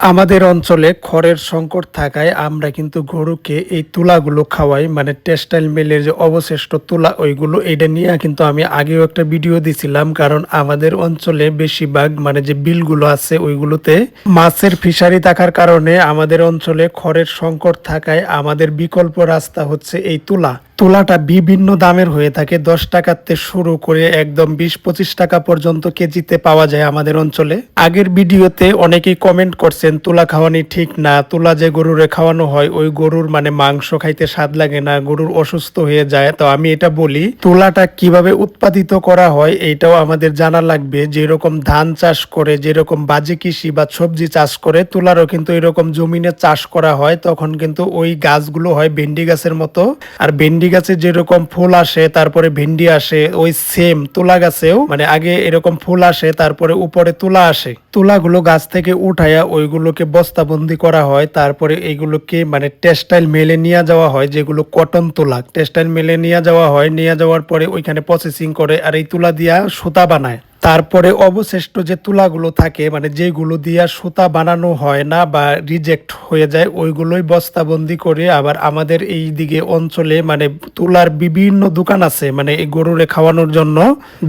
আমাদের অঞ্চলে খড়ের সংকট থাকায় আমরা কিন্তু গরুকে এই তুলাগুলো খাওয়াই মানে টেক্সটাইল মিলের যে অবশিষ্ট তুলা, ওইগুলো এটা নিয়ে কিন্তু আমি আগেও একটা ভিডিও দিছিলাম। কারণ আমাদের অঞ্চলে বেশিরভাগ মানে যে বিলগুলো আছে, ওইগুলোতে মাছের ফিশারি থাকার কারণে আমাদের অঞ্চলে খড়ের সংকট থাকায় আমাদের বিকল্প রাস্তা হচ্ছে এই তুলা। তুলাটা বিভিন্ন দামের হয়ে থাকে। দশ টাকাতে শুরু করে একদম বিশ পঁচিশ টাকা পর্যন্ত কেজিতে পাওয়া যায় আমাদের অঞ্চলে। আগের ভিডিওতে অনেকেই কমেন্ট করছেন, তুলা খাওয়ানি ঠিক না, তুলা যে গরুরে খাওয়ানো হয়, ওই গরুর মানে মাংস খাইতে স্বাদ লাগে না, গরুর অসুস্থ হয়ে যায়। তো আমি এটা বলি, তুলাটা কীভাবে উৎপাদিত করা হয়, এইটাও আমাদের জানা লাগবে। যেরকম ধান চাষ করে, যেরকম বাজে কৃষি বা সবজি চাষ করে, তুলারও কিন্তু এরকম জমিনে চাষ করা হয়, তখন কিন্তু ওই গাছগুলো হয় ভেন্ডি গাছের মতো। আর ভেন্ডি গাছে যেরকম ফুল আসে, তারপরে ভেন্ডি আসে, ওই সেম তুলা গাছেও মানে আগে এরকম ফুল আসে, তারপরে উপরে তুলা আসে। তুলাগুলো গাছ থেকে উঠাইয়া ওইগুলোকে বস্তাবন্দি করা হয়, তারপরে এইগুলোকে মানে টেক্সটাইল মেলে নিয়ে যাওয়া হয়, যেগুলো কটন তুলা। টেক্সটাইল মেলে নিয়ে যাওয়া হয়, নিয়ে যাওয়ার পরে ওইখানে প্রসেসিং করে আর এই তুলা দিয়া সুতা বানায়। তারপরে অবশিষ্ট যে তুলাগুলো থাকে মানে যেগুলো দিয়া সুতা বানানো হয় না বা রিজেক্ট হয়ে যায়, ওইগুলোই বস্তাবন্দি করে আবার আমাদের এই দিকে অঞ্চলে মানে তুলার বিভিন্ন দোকান আছে মানে এই গরুরে খাওয়ানোর জন্য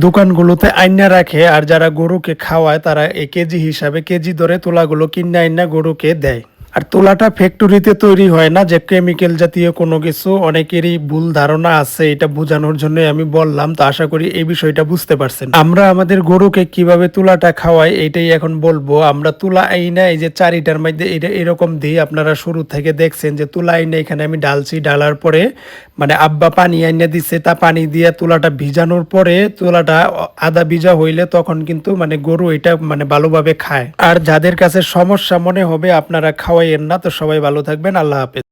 দোকানগুলোতে আইনা রাখে। আর যারা গরুকে খাওয়ায়, তারা কেজি হিসাবে কেজি ধরে তুলাগুলো কিনে আইনা গরুকে দেয়। আর তুলাটা ফ্যাক্টরিতে তৈরি হয় না, যে কেমিক্যাল জাতীয় কোনো কিছু, অনেকেরই ভুল ধারণা আছে, এটা বোঝানোর জন্য আমি বললাম, তো আশা করি এই বিষয়টা বুঝতে পারছেন। আমরা আমাদের গরুকে কীভাবে তুলাটা খাওয়াই, এটাই এখন বলব। আমরা তুলা আইনা এই যে চারিটার মধ্যে এটা এরকম দিই, আপনারা শুরু থেকে দেখছেন যে তুলা আইনা এখানে আমি ডালছি, ডালার পরে মানে আব্বা পানি আইনা দিচ্ছে তা পানি দিয়ে তুলাটা ভিজানোর পরে, তুলাটা আদা ভিজা হইলে তখন কিন্তু মানে গরু এটা মানে ভালোভাবে খায়। আর যাদের কাছে সমস্যা মনে হবে, আপনারা খাওয়াইয়েন না তো সবাই ভালো থাকবেন আল্লাহ হাফেজ।